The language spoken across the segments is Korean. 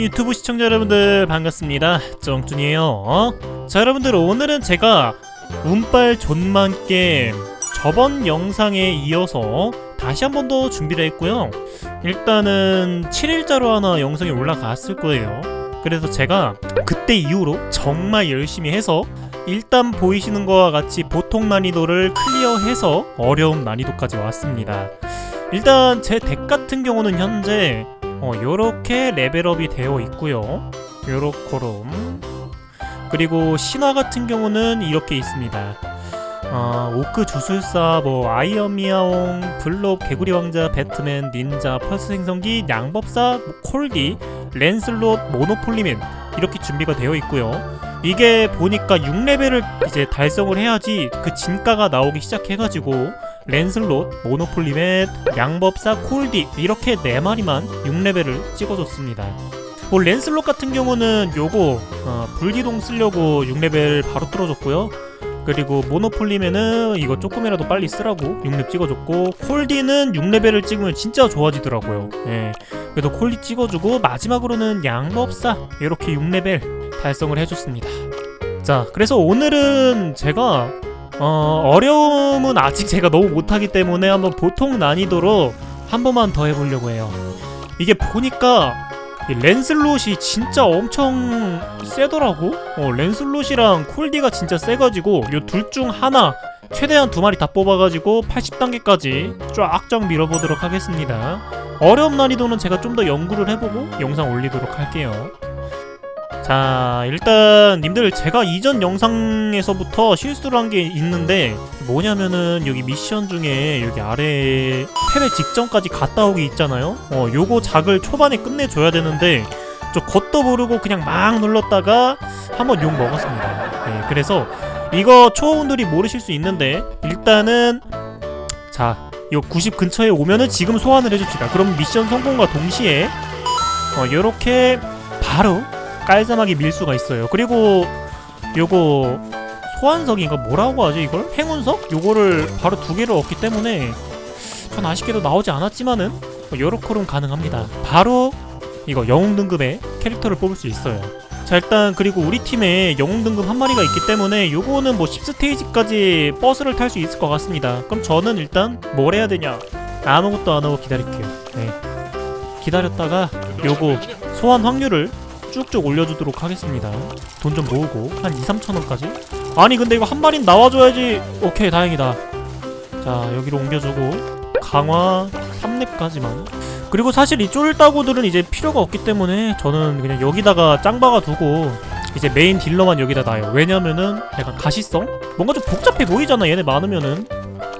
유튜브 시청자 여러분들 반갑습니다. 쩡준이에요. 어? 자 여러분들 오늘은 제가 운빨 존만 게임 저번 영상에 이어서 다시 한 번 더 준비를 했고요. 일단은 7일자로 하나 영상이 올라갔을 거예요. 그래서 제가 그때 이후로 정말 열심히 해서 일단 보이시는 거와 같이 보통 난이도를 클리어해서 어려움 난이도까지 왔습니다. 일단 제 덱 같은 경우는 현재 어, 요렇게 레벨업이 되어 있고요. 요렇코롬. 그리고 신화 같은 경우는 이렇게 있습니다. 어, 오크 주술사, 뭐 아이언 미아옹, 블롭, 개구리 왕자, 배트맨, 닌자, 펄스 생성기, 양법사, 뭐, 콜디, 랜슬롯, 모노폴리맨 이렇게 준비가 되어 있고요. 이게 보니까 6레벨을 이제 달성을 해야지 그 진가가 나오기 시작해가지고 랜슬롯, 모노폴리맨, 양법사, 콜디 이렇게 네 마리만 6레벨을 찍어줬습니다. 뭐 랜슬롯 같은 경우는 요거 어, 불기동 쓰려고 6레벨 바로 뚫어줬고요. 그리고 모노폴리맨은 이거 조금이라도 빨리 쓰라고 6렙 찍어줬고 콜디는 6레벨을 찍으면 진짜 좋아지더라고요. 예. 그래도 콜디 찍어주고 마지막으로는 양법사 이렇게 6레벨 달성을 해줬습니다. 자, 그래서 오늘은 제가 어, 어려움은 아직 제가 너무 못하기 때문에 한번 보통 난이도로 한 번만 더 해보려고 해요. 이게 보니까 이 랜슬롯이 진짜 엄청 세더라고. 어, 랜슬롯이랑 콜디가 진짜 세가지고 요 둘 중 하나 최대한 두 마리 다 뽑아가지고 80단계까지 쫙쫙 밀어보도록 하겠습니다. 어려움 난이도는 제가 좀 더 연구를 해보고 영상 올리도록 할게요. 자 일단 님들 제가 이전 영상에서부터 실수를 한 게 있는데 뭐냐면은 여기 미션 중에 여기 아래 패배 직전까지 갔다 오기 있잖아요? 어 요거 작을 초반에 끝내줘야 되는데 저 것도 모르고 그냥 막 눌렀다가 한번 욕 먹었습니다. 네, 그래서 이거 초보분들이 모르실 수 있는데 일단은 자 요 90 근처에 오면은 지금 소환을 해줍시다. 그럼 미션 성공과 동시에 어 요렇게 바로 깔쌈하게 밀 수가 있어요. 그리고 요거 소환석인가 뭐라고 하죠 이걸? 행운석? 요거를 바로 두 개를 얻기 때문에 전 아쉽게도 나오지 않았지만은 뭐 요렇게는 가능합니다. 바로 이거 영웅 등급의 캐릭터를 뽑을 수 있어요. 자 일단 그리고 우리 팀에 영웅 등급 한 마리가 있기 때문에 요거는 뭐 10스테이지까지 버스를 탈 수 있을 것 같습니다. 그럼 저는 일단 뭘 해야 되냐? 아무것도 안 하고 기다릴게요. 네. 기다렸다가 요거 소환 확률을 쭉쭉 올려주도록 하겠습니다. 돈 좀 모으고 한 2, 3천 원까지. 아니 근데 이거 한 마린 나와줘야지. 오케이 다행이다. 자 여기로 옮겨주고 강화 3렙까지만. 그리고 사실 이 쫄따구들은 이제 필요가 없기 때문에 저는 그냥 여기다가 짱박아 두고 이제 메인 딜러만 여기다 놔요. 왜냐면은 약간 가시성? 뭔가 좀 복잡해 보이잖아 얘네 많으면은.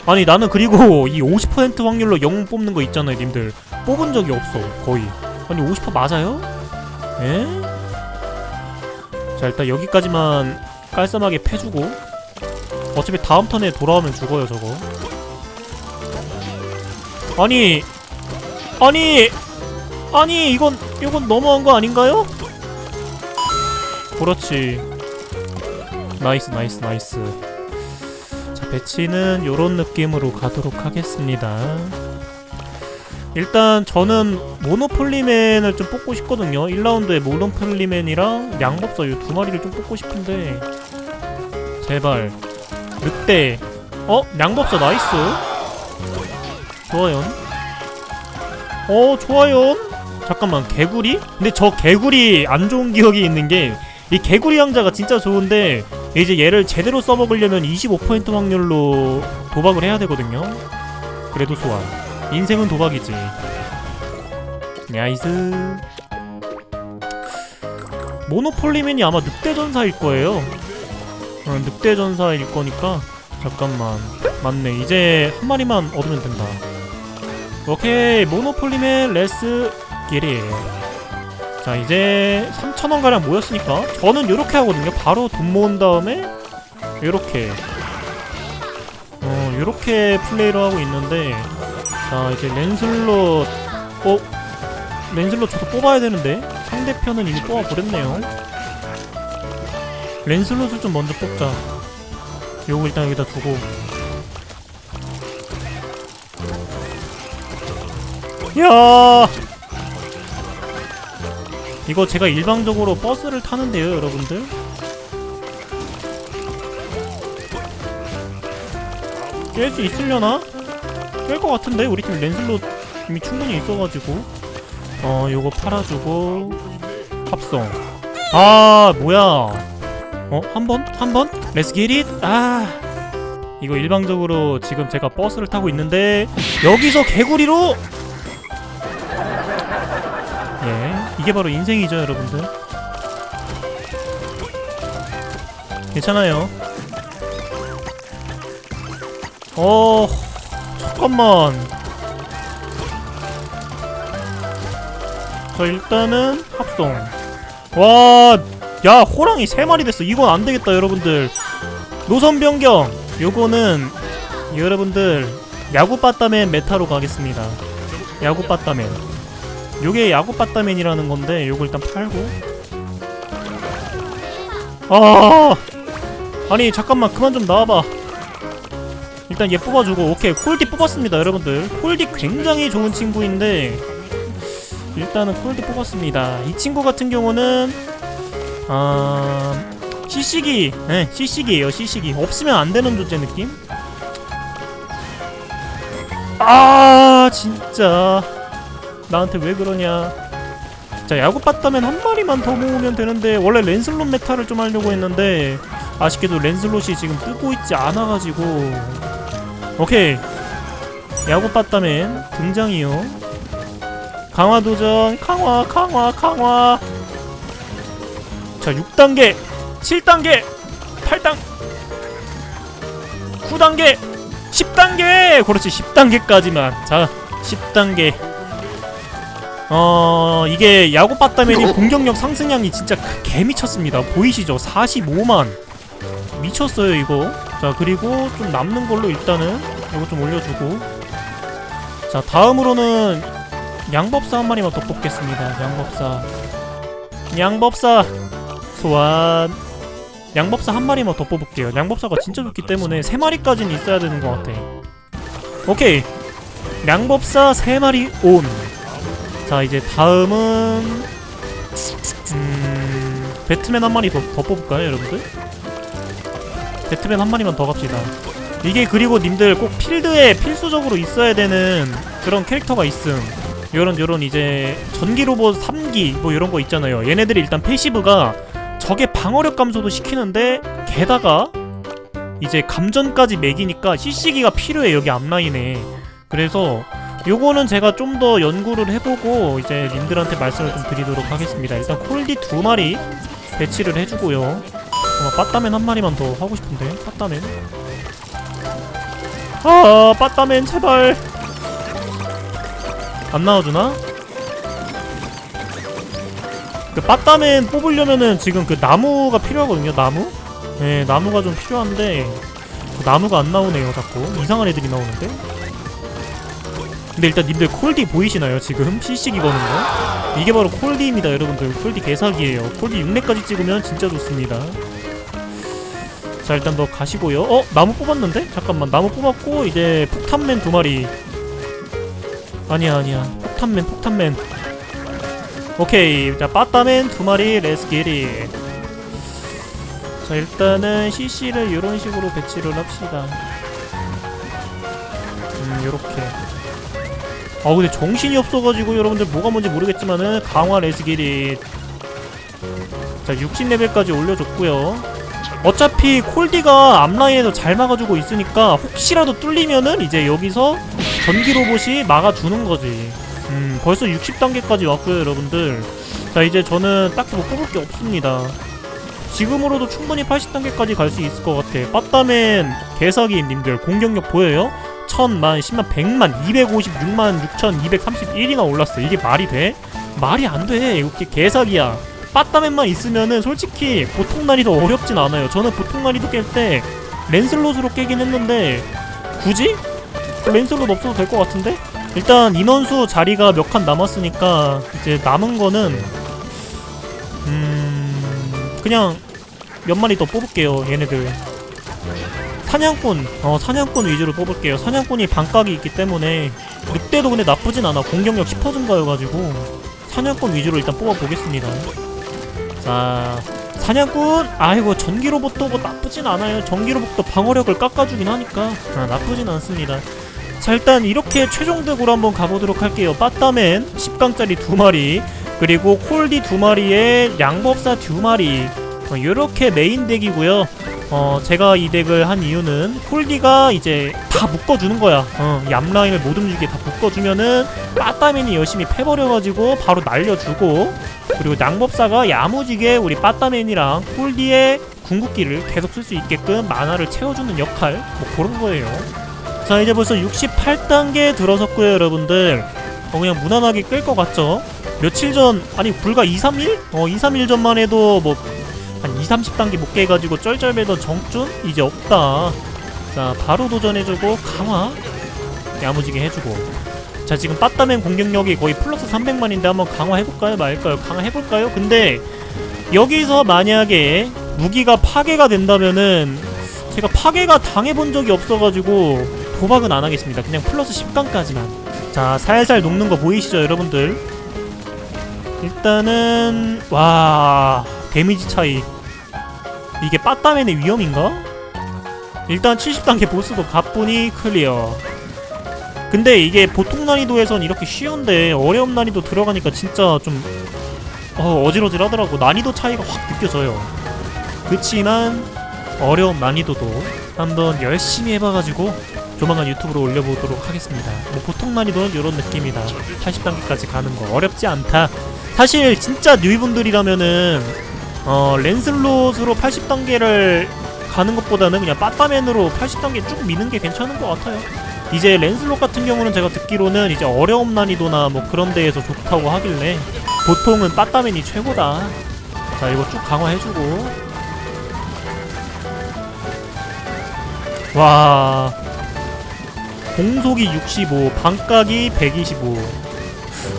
아니 나는 그리고 이 50% 확률로 영웅 뽑는 거 있잖아요 님들 뽑은 적이 없어 거의 아니 50% 맞아요? 에? 자 일단 여기까지만 깔쌈하게 패주고 어차피 다음 턴에 돌아오면 죽어요 저거. 아니 아니 아니 이건 이건 너무한 거 아닌가요? 그렇지. 나이스 나이스 나이스. 자 배치는 요런 느낌으로 가도록 하겠습니다 일단 저는 모노폴리맨을 좀 뽑고 싶거든요. 1라운드에 모노폴리맨이랑 양법사 이두 마리를 좀 뽑고 싶은데. 제발. 늑대. 어? 양법사 나이스. 좋아요. 어 좋아요. 잠깐만 개구리? 근데 저 개구리 안 좋은 기억이 있는 게 이 개구리 왕자가 진짜 좋은데 이제 얘를 제대로 써먹으려면 25% 확률로 도박을 해야 되거든요. 그래도 소환 인생은 도박이지. 나이스. 모노폴리맨이 아마 늑대전사일 거예요. 어, 늑대전사일 거니까 잠깐만. 맞네. 이제 한 마리만 얻으면 된다. 오케이. 모노폴리맨 레스 기리. 자 이제 3천원 가량 모였으니까 저는 이렇게 하거든요. 바로 돈 모은 다음에 이렇게 어 이렇게 플레이를 하고 있는데 자 이제 랜슬롯 어? 랜슬롯 저도 뽑아야 되는데 상대편은 이미 뽑아버렸네요 랜슬롯을 좀 먼저 뽑자 요거 일단 여기다 두고 야 이거 제가 일방적으로 버스를 타는데요 여러분들 깰 수 있으려나? 깰것 같은데? 우리 팀 랜슬롯 이미 충분히 있어가지고. 어 요거 팔아주고. 합성. 아 뭐야. 어? 한 번? 한 번? 렛츠 기릿 아. 이거 일방적으로 지금 제가 버스를 타고 있는데 여기서 개구리로! 예 이게 바로 인생이죠 여러분들. 괜찮아요. 어 잠깐만. 자 일단은 합성. 와야 호랑이 3마리 됐어. 이건 안되겠다 여러분들. 노선 변경. 요거는 여러분들 야구 빠따맨 메타로 가겠습니다. 야구 빠따맨. 요게 야구 빠따맨이라는 건데 요거 일단 팔고. 아! 아니 잠깐만. 그만 좀 나와봐 일단 얘 뽑아주고 오케이 콜디 뽑았습니다 여러분들. 콜디 굉장히 좋은 친구인데 일단은 콜디 뽑았습니다. 이 친구 같은 경우는 아 시시기 네 시시기예요 시시기 없으면 안 되는 존재 느낌? 아 진짜. 나한테 왜 그러냐. 자 야구 빠따면 한 마리만 더 모으면 되는데 원래 랜슬롯 메타를 좀 하려고 했는데 아쉽게도 랜슬롯이 지금 뜨고 있지 않아가지고 오케이. 야구 빠따맨 등장이요. 강화 도전 강화 강화 강화. 자 6단계 7단계 8단 9단계 10단계. 그렇지 10단계까지만. 자 10단계. 어 이게 야구 빠따맨이 공격력 상승량이 진짜 개 미쳤습니다. 보이시죠? 45만. 미쳤어요 이거. 자 그리고 좀 남는 걸로 일단은 이거 좀 올려주고. 자 다음으로는 양법사 한 마리만 더 뽑겠습니다. 양법사. 양법사 소환. 양법사 한 마리만 더 뽑을게요. 양법사가 진짜 좋기 때문에 세 마리까지는 있어야 되는 것 같아. 오케이. 양법사 세 마리 온 자 이제 다음은 음... 배트맨 한 마리 더, 더 뽑을까요 여러분들? 배트맨 한 마리만 더 갑시다 이게 그리고 님들 꼭 필드에 필수적으로 있어야 되는 그런 캐릭터가 있음. 요런 요런 이제 전기 로봇 3기 뭐 이런 거 있잖아요. 얘네들이 일단 패시브가 적의 방어력 감소도 시키는데 게다가 이제 감전까지 매기니까 CC기가 필요해 여기 앞라인에. 그래서 요거는 제가 좀 더 연구를 해보고 이제 님들한테 말씀을 좀 드리도록 하겠습니다. 일단 콜디 두 마리 배치를 해주고요. 어, 빠따맨 한 마리만 더 하고 싶은데 빠따맨 아 빠따맨 제발 안 나와주나? 그 빠따맨 뽑으려면은 지금 그 나무가 필요하거든요 나무? 네 나무가 좀 필요한데 그 나무가 안 나오네요 자꾸 이상한 애들이 나오는데 근데 일단 님들 콜디 보이시나요 지금? CC기 거는 거? 이게 바로 콜디입니다 여러분들 콜디 개사기예요 콜디 6렙까지 찍으면 진짜 좋습니다 자 일단 너 가시고요. 어? 나무 뽑았는데? 잠깐만 나무 뽑았고 이제 폭탄맨 두 마리. 아니야 아니야. 폭탄맨 폭탄맨. 오케이 자 빠따맨 두 마리 기릿 자 일단은 CC를 이런 식으로 배치를 합시다. 음 요렇게. 아 근데 정신이 없어가지고 여러분들 뭐가 뭔지 모르겠지만은 강화 렛츠 기릿 자 60레벨까지 올려줬고요 어차피 콜디가 앞라인에서 잘 막아주고 있으니까 혹시라도 뚫리면은 이제 여기서 전기 로봇이 막아주는 거지. 음, 벌써 60단계까지 왔고요, 여러분들. 자, 이제 저는 딱히 뭐 뽑을 게 없습니다. 지금으로도 충분히 80단계까지 갈 수 있을 것 같아. 빠따맨 개사기인 님들 공격력 보여요? 1000만, 10만, 100만, 256만 6231이나 올랐어. 이게 말이 돼? 말이 안 돼. 이게 개사기야. 빠따맨만 있으면은 솔직히 보통 난이도 어렵진 않아요. 저는 보통 난이도 깰 때 랜슬롯으로 깨긴 했는데 굳이? 랜슬롯 없어도 될 것 같은데? 일단 인원수 자리가 몇 칸 남았으니까 이제 남은 거는 음 그냥 몇 마리 더 뽑을게요 얘네들 사냥꾼 어 사냥꾼 위주로 뽑을게요 사냥꾼이 반각이 있기 때문에 늑대도 근데 나쁘진 않아 공격력 10% 증가여가지고 사냥꾼 위주로 일단 뽑아보겠습니다 자 사냥꾼? 아이고 전기 로봇도 뭐 나쁘진 않아요. 전기 로봇도 방어력을 깎아주긴 하니까. 아, 나쁘진 않습니다. 자 일단 이렇게 최종 덱으로 한번 가보도록 할게요. 빠따맨 10강짜리 두 마리 그리고 콜디 두 마리에 양법사 두 마리. 어, 이렇게 메인 덱이고요 어 제가 이 덱을 한 이유는 콜디가 이제 다 묶어주는 거야. 어, 이 앞라인을 못 움직이게 다 묶어주면은 빠따맨이 열심히 패버려가지고 바로 날려주고 그리고 낭법사가 야무지게 우리 빠따맨이랑 콜디의 궁극기를 계속 쓸 수 있게끔 만화를 채워주는 역할 뭐 그런 거예요. 자 이제 벌써 68단계 들어섰고요 여러분들. 어, 그냥 무난하게 끌 것 같죠? 며칠 전 아니 불과 2, 3일? 어 2, 3일 전만 해도 뭐한 2, 30단계 못 깨가지고 쩔쩔매던 정준? 이제 없다. 자 바로 도전해주고 강화 야무지게 해주고. 자 지금 빠따맨 공격력이 거의 플러스 300만인데 한번 강화해볼까요? 말까요? 강화해볼까요? 근데 여기서 만약에 무기가 파괴가 된다면은 제가 파괴가 당해본 적이 없어가지고 도박은 안 하겠습니다. 그냥 플러스 10강까지만. 자 살살 녹는 거 보이시죠 여러분들? 일단은 와 데미지 차이 이게 빠따맨의 위험인가? 일단 70단계 보스도 가뿐히 클리어. 근데 이게 보통 난이도에선 이렇게 쉬운데 어려운 난이도 들어가니까 진짜 좀 어, 어지러질 하더라고. 난이도 차이가 확 느껴져요. 그치만 어려운 난이도도 한번 열심히 해봐가지고 조만간 유튜브로 올려보도록 하겠습니다. 뭐 보통 난이도는 이런 느낌이다. 80단계까지 가는 거 어렵지 않다. 사실 진짜 뉴이분들이라면은 어 랜슬롯으로 80단계를 가는 것보다는 그냥 빠따맨으로 80단계 쭉 미는 게 괜찮은 것 같아요. 이제 랜슬롯 같은 경우는 제가 듣기로는 이제 어려움 난이도나 뭐 그런 데에서 좋다고 하길래 보통은 빠따맨이 최고다. 자 이거 쭉 강화해주고. 와. 공속이 65 반각이 125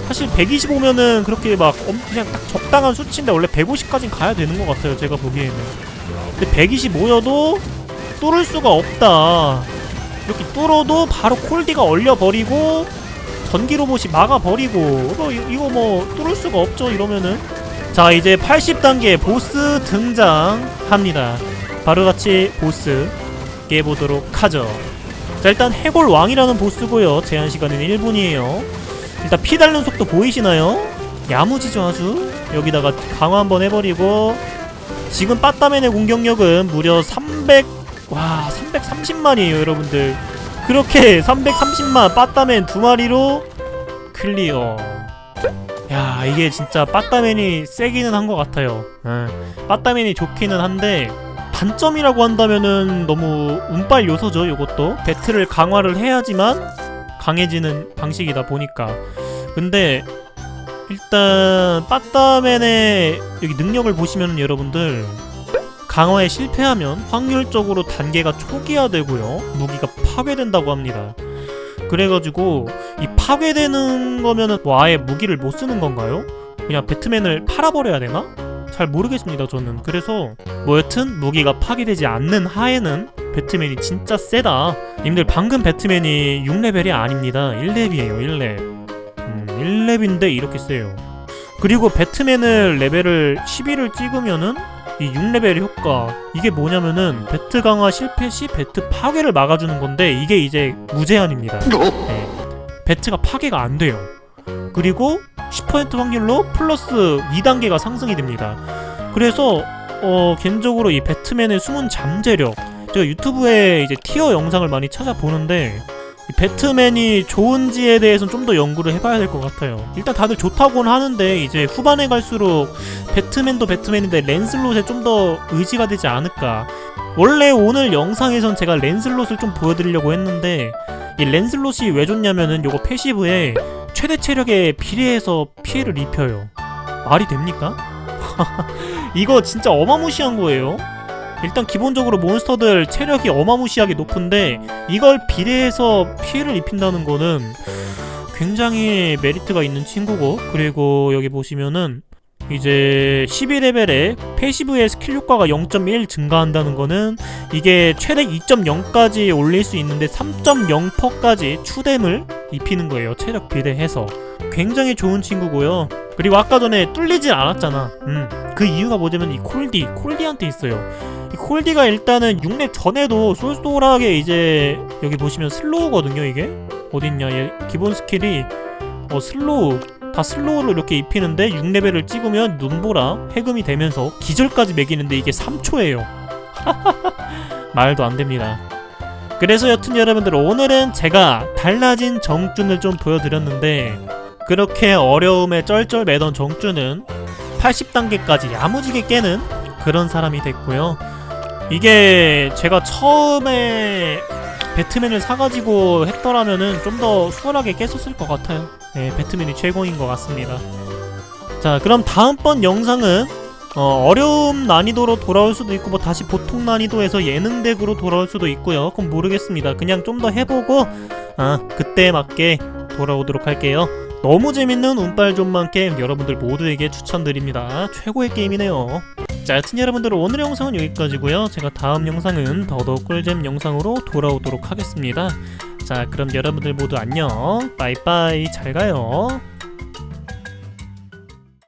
사실 125면은 그렇게 막 엄- 그냥 딱 적당한 수치인데 원래 150까진 가야 되는 것 같아요 제가 보기에는. 근데 125여도 뚫을 수가 없다. 이렇게 뚫어도 바로 콜디가 얼려버리고 전기 로봇이 막아버리고 이거, 이거 뭐 뚫을 수가 없죠 이러면은. 자 이제 80단계 보스 등장합니다. 바로 같이 보스 깨보도록 하죠. 자 일단 해골 왕이라는 보스고요. 제한시간은 1분이에요 일단 피 닳는 속도 보이시나요? 야무지죠 아주. 여기다가 강화 한번 해버리고 지금 빠따맨의 공격력은 무려 300 와 330만이에요 여러분들. 그렇게 330만 빠따맨 두 마리로 클리어. 야 이게 진짜 빠따맨이 세기는 한 것 같아요. 예. 빠따맨이 좋기는 한데 단점이라고 한다면은 너무 운빨 요소죠 요것도. 배틀을 강화를 해야지만 강해지는 방식이다 보니까 근데 일단 빠따맨의 여기 능력을 보시면 여러분들 강화에 실패하면 확률적으로 단계가 초기화되고요 무기가 파괴된다고 합니다 그래가지고 이 파괴되는 거면은 뭐 아예 무기를 못 쓰는 건가요? 그냥 배트맨을 팔아버려야 되나? 잘 모르겠습니다 저는. 그래서 뭐 여튼 무기가 파괴되지 않는 하에는 배트맨이 진짜 세다. 님들 방금 배트맨이 6레벨이 아닙니다. 1렙이에요 1렙 음 1렙인데 이렇게 세요. 그리고 배트맨을 레벨을 11을 찍으면은 이 6레벨 효과. 이게 뭐냐면은 배트 강화 실패 시 배트 파괴를 막아주는 건데 이게 이제 무제한입니다. 네. 배트가 파괴가 안 돼요. 그리고 10% 확률로 플러스 2단계가 상승이 됩니다 그래서 어 개인적으로 이 배트맨의 숨은 잠재력 제가 유튜브에 이제 티어 영상을 많이 찾아보는데 이 배트맨이 좋은지에 대해서는 좀 더 연구를 해봐야 될 것 같아요. 일단 다들 좋다고는 하는데 이제 후반에 갈수록 배트맨도 배트맨인데 랜슬롯에 좀 더 의지가 되지 않을까. 원래 오늘 영상에선 제가 랜슬롯을 좀 보여드리려고 했는데 이 랜슬롯이 왜 좋냐면은 요거 패시브에 최대 체력에 비례해서 피해를 입혀요. 말이 됩니까? 이거 진짜 어마무시한 거예요. 일단 기본적으로 몬스터들 체력이 어마무시하게 높은데 이걸 비례해서 피해를 입힌다는 거는 굉장히 메리트가 있는 친구고 그리고 여기 보시면은 이제 12레벨에 패시브의 스킬 효과가 0.1 증가한다는 거는 이게 최대 2.0까지 올릴 수 있는데 3.0%까지 추뎀을 입히는 거예요. 체력 비례해서. 굉장히 좋은 친구고요. 그리고 아까 전에 뚫리질 않았잖아. 음. 그 이유가 뭐냐면 이 콜디, 콜디한테 있어요. 이 콜디가 일단은 6렙 전에도 쏠쏠하게 이제 여기 보시면 슬로우거든요, 이게. 어딨냐, 얘 기본 스킬이 어 슬로우 다 슬로우로 이렇게 입히는데 6레벨을 찍으면 눈보라 해금이 되면서 기절까지 매기는데 이게 3초예요. 말도 안 됩니다. 그래서 여튼 여러분들 오늘은 제가 달라진 정준을 좀 보여드렸는데 그렇게 어려움에 쩔쩔 매던 정준은 80단계까지 야무지게 깨는 그런 사람이 됐고요. 이게 제가 처음에 배트맨을 사가지고 했더라면은 좀 더 수월하게 깼었을 것 같아요. 네, 배트맨이 최고인 것 같습니다. 자, 그럼 다음번 영상은 어, 어려움 난이도로 돌아올 수도 있고 뭐 다시 보통 난이도에서 예능 덱으로 돌아올 수도 있고요. 그건 모르겠습니다. 그냥 좀 더 해보고 아, 그때 맞게 돌아오도록 할게요. 너무 재밌는 운빨 좀만 게임 여러분들 모두에게 추천드립니다. 최고의 게임이네요. 자, 여튼 여러분들 오늘 영상은 여기까지고요. 제가 다음 영상은 더더욱 꿀잼 영상으로 돌아오도록 하겠습니다. 자, 그럼 여러분들 모두 안녕. 빠이빠이. 잘 가요.